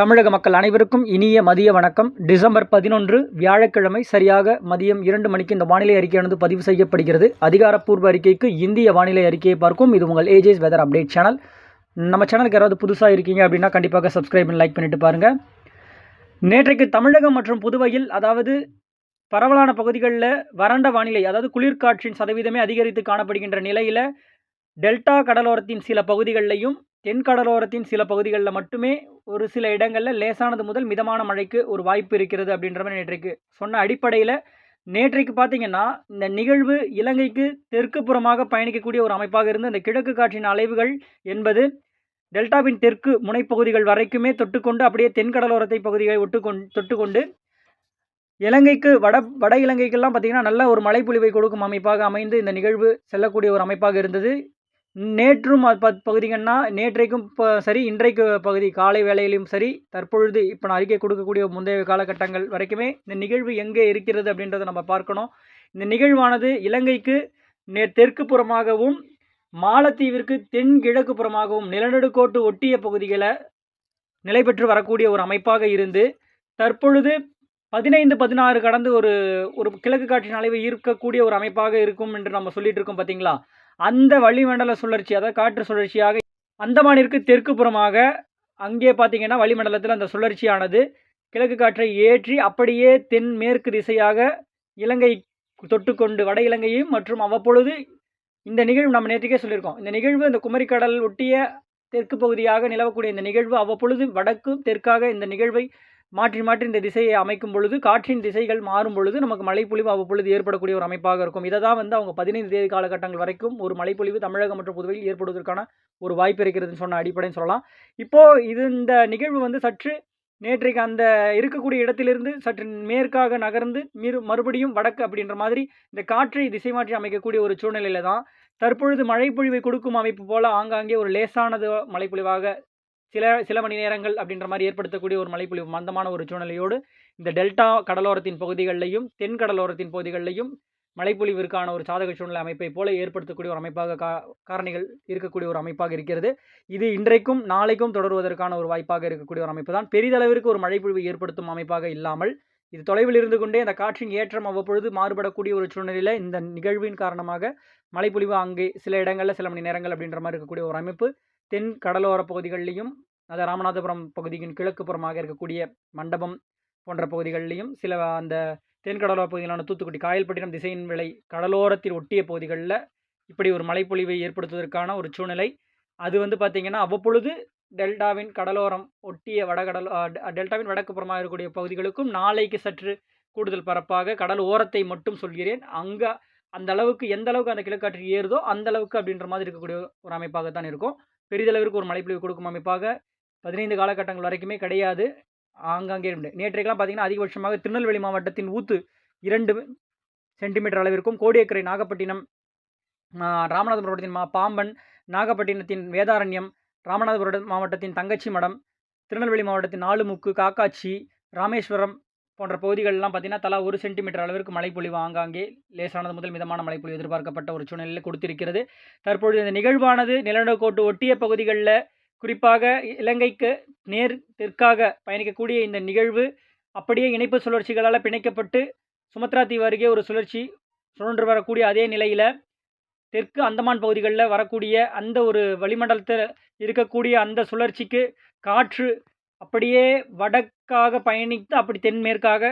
தமிழக மக்கள் அனைவருக்கும் இனிய மதிய வணக்கம். டிசம்பர் பதினொன்று வியாழக்கிழமை சரியாக மதியம் இரண்டு மணிக்கு இந்த வானிலை அறிக்கையானது பதிவு செய்யப்படுகிறது. அதிகாரப்பூர்வ அறிக்கைக்கு இந்திய வானிலை அறிக்கையை பார்க்கும். இது உங்கள் ஏஜேஸ் வெதர் அப்டேட் சேனல் நம்ம சேனலுக்கு யாராவது புதுசாக இருக்கீங்க அப்படின்னா கண்டிப்பாக சப்ஸ்கிரைப் லைக் பண்ணிட்டு பாருங்கள் நேற்றைக்கு தமிழகம் மற்றும் புதுவையில் அதாவது பரவலான பகுதிகளில் வறண்ட வானிலை அதாவது குளிர்காற்றின் சதவீதமே அதிகரித்து காணப்படுகின்ற நிலையில் டெல்டா கடலோரத்தின் சில பகுதிகளிலையும் தென் கடலோரத்தின் சில பகுதிகளில் மட்டுமே ஒரு சில இடங்களில் லேசானது முதல் மிதமான மழைக்கு ஒரு வாய்ப்பு இருக்கிறது அப்படின்ற மாதிரி நேற்றைக்கு சொன்ன அடிப்படையில் நேற்றைக்கு பார்த்தீங்கன்னா இந்த நிகழ்வு இலங்கைக்கு தெற்கு புறமாக பயணிக்கக்கூடிய ஒரு அமைப்பாக இருந்து இந்த கிழக்கு காற்றின் அலைவுகள் என்பது டெல்டாவின் தெற்கு முனைப்பகுதிகள் வரைக்குமே தொட்டுக்கொண்டு அப்படியே தென்கடலோரத்தை பகுதிகளை ஒட்டுக்கொண்டு தொட்டுக்கொண்டு இலங்கைக்கு வட வட இலங்கைக்கெல்லாம் பார்த்திங்கன்னா நல்ல ஒரு மழைப்பொழிவை கொடுக்கும் அமைப்பாக அமைந்து இந்த நிகழ்வு செல்லக்கூடிய ஒரு அமைப்பாக இருந்தது. நேற்றும் பத் பகுதிகள்னா நேற்றைக்கும் இப்போ சரி இன்றைக்கு பகுதி காலை வேளையிலும் சரி தற்பொழுது இப்போ நான் அறிக்கை கொடுக்கக்கூடிய முந்தைய காலகட்டங்கள் வரைக்குமே இந்த நிகழ்வு எங்கே இருக்கிறது அப்படின்றத நம்ம பார்க்கணும். இந்த நிகழ்வானது இலங்கைக்கு நே தெற்கு புறமாகவும் மாலத்தீவிற்கு தென் கிழக்கு புறமாகவும் நிலநடுக்கோட்டு ஒட்டிய பகுதிகளை நிலை பெற்று வரக்கூடிய ஒரு அமைப்பாக இருந்து தற்பொழுது பதினைந்து பதினாறு கடந்து ஒரு ஒரு கிழக்கு காற்றின் அலைவை ஈர்க்கக்கூடிய ஒரு அமைப்பாக இருக்கும் என்று நம்ம சொல்லிட்டு இருக்கோம் பார்த்தீங்களா அந்த வளிமண்டல சுழற்சி அதாவது காற்று சுழற்சியாக அந்தமானிற்கு தெற்கு புறமாக அங்கே பார்த்தீங்கன்னா வளிமண்டலத்தில் அந்த சுழற்சியானது கிழக்கு காற்றை ஏற்றி அப்படியே தென்மேற்கு திசையாக இலங்கை தொட்டுக்கொண்டு வட இலங்கையும் மற்றும் அவ்வப்பொழுது இந்த நிகழ்வு நம்ம நேற்றுக்கே சொல்லியிருக்கோம். இந்த நிகழ்வு இந்த குமரிக்கடல் ஒட்டிய தெற்கு பகுதியாக நிலவக்கூடிய இந்த நிகழ்வு அவ்வப்பொழுது வடக்கும் தெற்காக இந்த நிகழ்வை மாற்றி மாற்றி இந்த திசையை அமைக்கும் பொழுது காற்றின் திசைகள் மாறும் பொழுது நமக்கு மழைப்பொழிவு அவ்வப்பொழுது ஏற்படக்கூடிய ஒரு அமைப்பாக இருக்கும். இதை தான் வந்து அவங்க பதினைந்து தேதி காலகட்டங்கள் வரைக்கும் ஒரு மழைப்பொழிவு தமிழகம் மற்றும் புதுவையில் ஏற்படுவதற்கான ஒரு வாய்ப்பு இருக்கிறதுன்னு சொன்ன அடிப்படைன்னு சொல்லலாம். இப்போது இது இந்த நிகழ்வு வந்து சற்று நேற்றைக்கு அந்த இருக்கக்கூடிய இடத்திலிருந்து சற்று மேற்காக நகர்ந்து மீறு மறுபடியும் வடக்கு அப்படின்ற மாதிரி இந்த காற்றை திசை மாற்றி அமைக்கக்கூடிய ஒரு சூழ்நிலையில தான் தற்பொழுது மழைப்பொழிவை கொடுக்கும் அமைப்பு போல் ஆங்காங்கே ஒரு லேசானது மழைப்பொழிவாக சில சில மணி நேரங்கள் அப்படின்ற மாதிரி ஏற்படுத்தக்கூடிய ஒரு மழைப்பொழிவு மந்தமான ஒரு சூழ்நிலையோடு இந்த டெல்டா கடலோரத்தின் பகுதிகளிலையும் தென் கடலோரத்தின் பகுதிகளிலையும் மழைப்பொழிவிற்கான ஒரு சாதக சூழ்நிலை அமைப்பை போல ஏற்படுத்தக்கூடிய ஒரு அமைப்பாக கா காரணிகள் இருக்கக்கூடிய ஒரு அமைப்பாக இருக்கிறது. இது இன்றைக்கும் நாளைக்கும் தொடருவதற்கான ஒரு வாய்ப்பாக இருக்கக்கூடிய ஒரு அமைப்பு தான். பெரிதளவிற்கு ஒரு மழைப்பொழிவு ஏற்படுத்தும் அமைப்பாக இல்லாமல் இது தொலைவில் இருந்து கொண்டே அந்த காற்றின் ஏற்றம் அவ்வப்பொழுது மாறுபடக்கூடிய ஒரு சூழ்நிலையில் இந்த நிகழ்வின் காரணமாக மழைப்பொழிவு அங்கே சில இடங்களில் சில மணி நேரங்கள் அப்படின்ற மாதிரி இருக்கக்கூடிய ஒரு அமைப்பு தென் கடலோர பகுதிகளிலையும் அதாவது ராமநாதபுரம் பகுதியின் கிழக்கு புறமாக இருக்கக்கூடிய மண்டபம் போன்ற பகுதிகளிலையும் சில அந்த தென் கடலோர பகுதிகளான தூத்துக்குடி காயல்பட்டினம் திசையின் விலை கடலோரத்தில் ஒட்டிய பகுதிகளில் இப்படி ஒரு மழைப்பொழிவை ஏற்படுத்துவதற்கான ஒரு சூழ்நிலை. அது வந்து பார்த்திங்கன்னா அவ்வப்பொழுது டெல்டாவின் கடலோரம் ஒட்டிய வடகடல் டெல்டாவின் வடக்கு புறமாக இருக்கக்கூடிய பகுதிகளுக்கும் நாளைக்கு சற்று கூடுதல் பரப்பாக கடல் ஓரத்தை மட்டும் சொல்கிறேன். அங்கே அந்த அளவுக்கு எந்த அளவுக்கு அந்த கிழக்காற்று ஏறுதோ அந்த அளவுக்கு அப்படின்ற மாதிரி இருக்கக்கூடிய ஒரு அமைப்பாக தான் இருக்கும். பெரிதளவிற்கு ஒரு மழைப்பொழிவு கொடுக்கும் அமைப்பாக பதினைந்து காலகட்டங்கள் வரைக்குமே கிடையாது. ஆங்காங்கே நேற்றைக்கெல்லாம் பார்த்தீங்கன்னா அதிகபட்சமாக திருநெல்வேலி மாவட்டத்தின் ஊத்து இரண்டு சென்டிமீட்டர் அளவிற்கும் கோடியக்கரை நாகப்பட்டினம் ராமநாதபுரம் மாவட்டத்தின் மா பாம்பன் நாகப்பட்டினத்தின் வேதாரண்யம் ராமநாதபுரம் மாவட்டத்தின் தங்கச்சி மடம் திருநெல்வேலி மாவட்டத்தின் நாலுமுக்கு காக்காட்சி ராமேஸ்வரம் போன்ற பகுதிகளெலாம் பார்த்திங்கன்னா தலா ஒரு சென்டிமீட்டர் அளவிற்கு மழைப்பொழிவு ஆங்காங்கே லேசானது முதல் மிதமான மழைப்பொழிவு எதிர்பார்க்கப்பட்ட ஒரு சூழ்நிலையில் கொடுத்திருக்கிறது. தற்பொழுது இந்த நிகழ்வானது நிலநடுக்கோட்டு ஒட்டிய பகுதிகளில் குறிப்பாக இலங்கைக்கு நேர் தெற்காக பயணிக்கக்கூடிய இந்த நிகழ்வு அப்படியே இணைப்பு சுழற்சிகளால் பிணைக்கப்பட்டு சுமத்ரா தீவு அருகே ஒரு சுழற்சி சுழன்று வரக்கூடிய அதே நிலையில் தெற்கு அந்தமான் பகுதிகளில் வரக்கூடிய அந்த ஒரு வளிமண்டலத்தில் இருக்கக்கூடிய அந்த சுழற்சிக்கு காற்று அப்படியே வடக்காக பயணித்து அப்படி தென்மேற்காக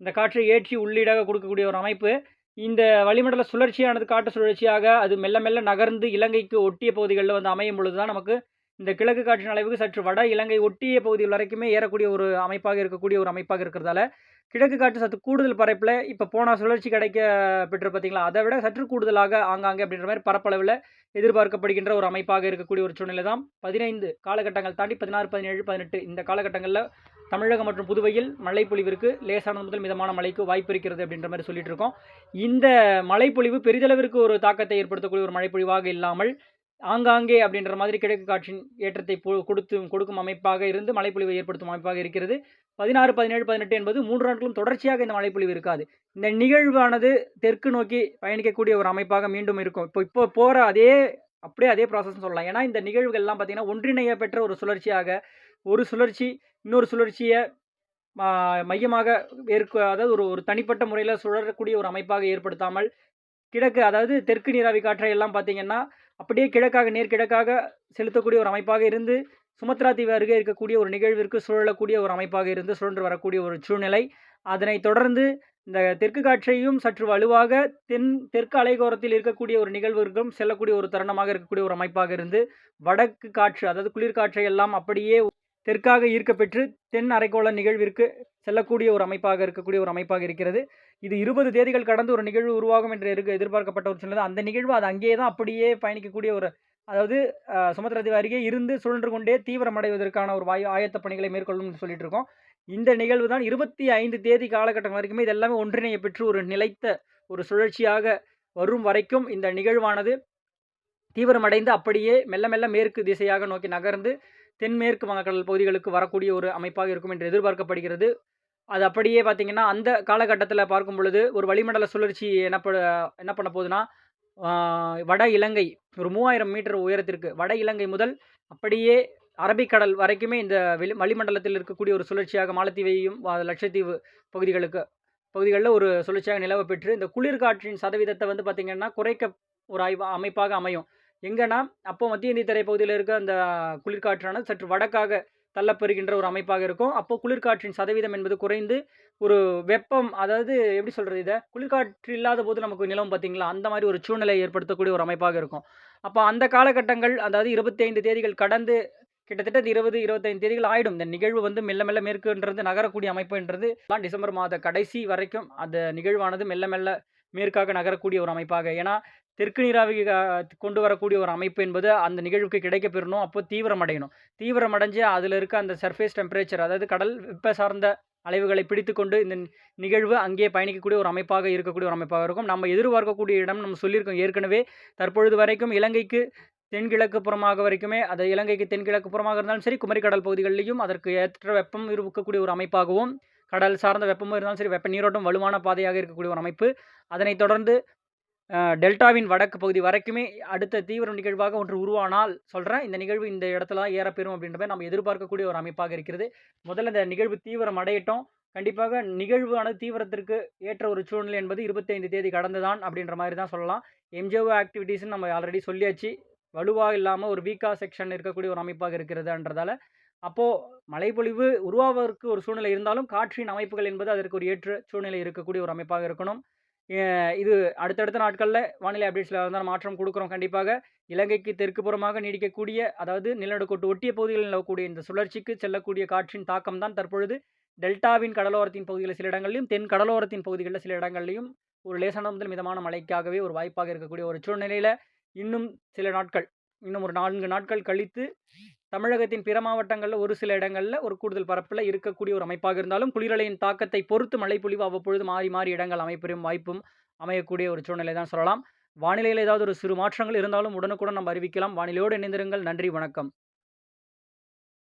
இந்த காற்றை ஏற்றி உள்ளீடாக கொடுக்கக்கூடிய ஒரு அமைப்பு. இந்த வளிமண்டல சுழற்சியானது காற்று சுழற்சியாக அது மெல்ல மெல்ல நகர்ந்து இலங்கைக்கு ஒட்டிய பகுதிகளில் வந்து அமையும் பொழுது தான் நமக்கு இந்த கிழக்கு காற்றின் அளவுக்கு சற்று வட இலங்கை ஒட்டிய பகுதிகள் வரைக்குமே ஏறக்கூடிய ஒரு அமைப்பாக இருக்கக்கூடிய ஒரு அமைப்பாக இருக்கிறதால கிழக்கு காற்று சற்று கூடுதல் பரப்பில் இப்போ போன சுழற்சி கிடைக்க பெற்று பார்த்தீங்களா அதை விட சற்று கூடுதலாக ஆங்காங்கே அப்படின்ற மாதிரி பரப்பளவில் எதிர்பார்க்கப்படுகின்ற ஒரு அமைப்பாக இருக்கக்கூடிய ஒரு சூழ்நிலை தான். பதினைந்து காலகட்டங்கள் தாண்டி பதினாறு பதினேழு பதினெட்டு இந்த காலகட்டங்களில் தமிழகம் மற்றும் புதுவையில் மழைப்பொழிவிற்கு லேசானது முதல் மிதமான மழைக்கு வாய்ப்பு இருக்கிறது அப்படின்ற மாதிரி சொல்லிட்டு இருக்கோம். இந்த மழைப்பொழிவு பெரிதளவிற்கு ஒரு தாக்கத்தை ஏற்படுத்தக்கூடிய ஒரு மழைப்பொழிவாக இல்லாமல் ஆங்காங்கே அப்படின்ற மாதிரி கிழக்கு காற்றின் ஏற்றத்தை கொடுத்து கொடுக்கும் அமைப்பாக இருந்து மழைப்பொழிவை ஏற்படுத்தும் அமைப்பாக இருக்கிறது. பதினாறு பதினேழு பதினெட்டு என்பது மூன்று நாட்களும் தொடர்ச்சியாக இந்த மழைப்பொழிவு இருக்காது. இந்த நிகழ்வானது தெற்கு நோக்கி பயணிக்கக்கூடிய ஒரு அமைப்பாக மீண்டும் இருக்கும். இப்போ இப்போ போகிற அதே அப்படியே அதே ப்ராசஸ்ன்னு சொல்லலாம். ஏன்னா, இந்த நிகழ்வுகள்லாம் பார்த்தீங்கன்னா, ஒன்றிணைய பெற்ற ஒரு சுழற்சியாக, ஒரு சுழற்சி இன்னொரு சுழற்சியை மையமாக ஏற்க அதாவது ஒரு ஒரு தனிப்பட்ட முறையில் சுழறக்கூடிய ஒரு அமைப்பாக ஏற்படுத்தாமல், கிழக்கு அதாவது தெற்கு நீராவி காற்றை எல்லாம் பார்த்தீங்கன்னா, அப்படியே கிழக்காக நேர்கிழக்காக செலுத்தக்கூடிய ஒரு அமைப்பாக இருந்து, சுமத்ரா தீவு அருகே இருக்கக்கூடிய ஒரு நிகழ்விற்கு சுழலக்கூடிய ஒரு அமைப்பாக இருந்து சுழன்று வரக்கூடிய ஒரு சூழ்நிலை. அதனைத் தொடர்ந்து இந்த தெற்கு காற்றையும் சற்று வலுவாக தென் தெற்கு அலைகோரத்தில் இருக்கக்கூடிய ஒரு நிகழ்வுக்கும் செல்லக்கூடிய ஒரு தருணமாக இருக்கக்கூடிய ஒரு அமைப்பாக இருந்து, வடக்கு காற்று அதாவது குளிர்காற்றை எல்லாம் அப்படியே தெற்காக ஈர்க்கப்பெற்று தென் அரைக்கோள நிகழ்விற்கு செல்லக்கூடிய ஒரு அமைப்பாக இருக்கக்கூடிய ஒரு அமைப்பாக இருக்கிறது. இது 20 தேதிகள் கடந்து ஒரு நிகழ்வு உருவாகும் என்று எதிர்க எதிர்பார்க்கப்பட்ட ஒரு சூழ்நிலை. அந்த நிகழ்வு அது அங்கேயே தான் அப்படியே பயணிக்கக்கூடிய ஒரு அதாவது அ சுமத்ரா அருகே இருந்து சுழன்று கொண்டே தீவிரமடைவதற்கான ஒரு வாயு ஆயத்த பணிகளை மேற்கொள்ளும்னு சொல்லிட்டு இருக்கோம். இந்த நிகழ்வு தான் 25 தேதி காலகட்டம் வரைக்குமே இது எல்லாமே ஒன்றிணைய பெற்று ஒரு நிலைத்த ஒரு சுழற்சியாக வரும் வரைக்கும் இந்த நிகழ்வானது தீவிரமடைந்து அப்படியே மெல்ல மெல்ல மேற்கு திசையாக நோக்கி நகர்ந்து, தென்மேற்கு வங்கக்கடல் பகுதிகளுக்கு வரக்கூடிய ஒரு அமைப்பாக இருக்கும் என்று எதிர்பார்க்கப்படுகிறது. அது அப்படியே பார்த்தீங்கன்னா, அந்த காலகட்டத்தில் பார்க்கும் பொழுது, ஒரு வளிமண்டல சுழற்சி என்ன என்ன பண்ண போகுதுன்னா வட இலங்கை ஒரு 3000 மீட்டர் உயரத்திற்கு வட இலங்கை முதல் அப்படியே அரபிக்கடல் வரைக்குமே இந்த வெளி வளிமண்டலத்தில் இருக்கக்கூடிய ஒரு சுழற்சியாக மாலத்தீவையும், லட்சத்தீவு பகுதிகளுக்கு பகுதிகளில் ஒரு சுழற்சியாக நிலவ பெற்று, இந்த குளிர்காற்றின் சதவீதத்தை வந்து பார்த்திங்கன்னா குறைக்க ஒரு அமைப்பாக அமையும். எங்கன்னா, அப்போ மத்திய இந்திய தரை இருக்க அந்த குளிர்காற்றானது சற்று வடக்காக தள்ளப்பெறுகின்ற ஒரு அமைப்பாக இருக்கும். அப்போ குளிர்காற்றின் சதவீதம் என்பது குறைந்து, ஒரு வெப்பம் அதாவது எப்படி சொல்கிறது இதை குளிர்காற்று இல்லாத போது நமக்கு நிலவும் பார்த்தீங்களா? அந்த மாதிரி ஒரு சூழ்நிலை ஏற்படுத்தக்கூடிய ஒரு அமைப்பாக இருக்கும். அப்போ அந்த காலகட்டங்கள் அதாவது 25 தேதிகள் கடந்து கிட்டத்தட்ட 20, 25 தேதிகள் ஆயிடும். இந்த நிகழ்வு வந்து மெல்ல மெல்ல மேற்குன்றது நகரக்கூடிய அமைப்புன்றது டிசம்பர் மாத கடைசி வரைக்கும் அந்த நிகழ்வானது மெல்ல மெல்ல மேற்காக நகரக்கூடிய ஒரு அமைப்பாக ஏன்னா, தெற்கு நீராவி கொண்டு வரக்கூடிய ஒரு அமைப்பு என்பது அந்த நிகழ்வுக்கு கிடைக்கப்பெறணும் அப்போ தீவிரமடையணும். தீவிரமடைஞ்சு அதில் இருக்க அந்த சர்ஃபேஸ் டெம்பரேச்சர் அதாவது கடல் வெப்ப சார்ந்த அலைவுகளை பிடித்துக்கொண்டு இந்த நிகழ்வு அங்கே பயணிக்கக்கூடிய ஒரு அமைப்பாக இருக்கக்கூடிய ஒரு அமைப்பாக இருக்கும். நம்ம எதிர்பார்க்கக்கூடிய இடம் நம்ம சொல்லியிருக்கோம் ஏற்கனவே. தற்பொழுது வரைக்கும் இலங்கைக்கு தென்கிழக்கு புறமாக வரைக்குமே அது இலங்கைக்கு தென்கிழக்கு புறமாக இருந்தாலும் சரி, குமரிக்கடல் பகுதிகளிலும் அதற்கு ஏற்ற வெப்பம் இருக்கக்கூடிய ஒரு அமைப்பாகவும், கடல் சார்ந்த வெப்பமும் இருந்தாலும் சரி, வெப்ப நீரோட்டம் வலுவான பாதையாக இருக்கக்கூடிய ஒரு அமைப்பு. அதனைத் தொடர்ந்து டெல்டாவின் வடக்கு பகுதி வரைக்குமே அடுத்த தீவிர நிகழ்வாக ஒன்று உருவானால் சொல்கிறேன் இந்த நிகழ்வு இந்த இடத்துல தான் ஏறப்பெறும் அப்படின்ற நம்ம எதிர்பார்க்கக்கூடிய ஒரு அமைப்பாக இருக்கிறது. முதல்ல இந்த நிகழ்வு தீவிரம் அடையட்டும். கண்டிப்பாக நிகழ்வானது தீவிரத்திற்கு ஏற்ற ஒரு சூழ்நிலை என்பது 25 தேதி கடந்து தான் அப்படின்ற மாதிரி தான் சொல்லலாம். எம்ஜிஓ ஆக்டிவிட்டீஸ்னு நம்ம ஆல்ரெடி சொல்லியாச்சு. வலுவாக இல்லாமல் ஒரு வீக்கா செக்ஷன் இருக்கக்கூடிய ஒரு அமைப்பாக இருக்கிறதுன்றதால, அப்போது மழைப்பொழிவு உருவாவதற்கு ஒரு சூழ்நிலை இருந்தாலும், காற்றின் அமைப்புகள் என்பது அதற்கு ஒரு ஏற்ற சூழ்நிலை இருக்கக்கூடிய ஒரு அமைப்பாக இருக்கணும். இது அடுத்தடுத்த நாட்களில் வானிலை அப்டேட்ஸில் வந்து மாற்றம் கொடுக்குறோம் கண்டிப்பாக. இலங்கைக்கு தெற்கு புறமாக நீடிக்கக்கூடிய அதாவது நிலநடுக்கோட்டு ஒட்டிய பகுதிகளில் நிலவக்கூடிய இந்த சுழற்சிக்கு செல்லக்கூடிய காற்றின் தாக்கம் தான் தற்பொழுது டெல்டாவின் கடலோரத்தின் பகுதிகளில் சில இடங்களிலும் தென் கடலோரத்தின் பகுதிகளில் சில இடங்களிலும் ஒரு லேசான முதல் மிதமான மழைக்காகவே ஒரு வாய்ப்பாக இருக்கக்கூடிய ஒரு சூழ்நிலையில் இன்னும் சில நாட்கள், இன்னும் ஒரு நான்கு நாட்கள் கழித்து தமிழகத்தின் பிற மாவட்டங்களில் ஒரு சில இடங்களில் ஒரு கூடுதல் பரப்பில் இருக்கக்கூடிய ஒரு அமைப்பாக இருந்தாலும், குளிரலையின் தாக்கத்தை பொறுத்து மழைப்பொழிவு அவ்வப்பொழுது மாறி மாறி இடங்கள் அமைப்பிடும் வாய்ப்பும் அமையக்கூடிய ஒரு சூழ்நிலை தான் சொல்லலாம். வானிலையில் ஏதாவது ஒரு சிறு மாற்றங்கள் இருந்தாலும் உடனுக்குடன் நம்ம அறிவிக்கலாம். வானிலையோடு இணைந்திருங்கள். நன்றி, வணக்கம்.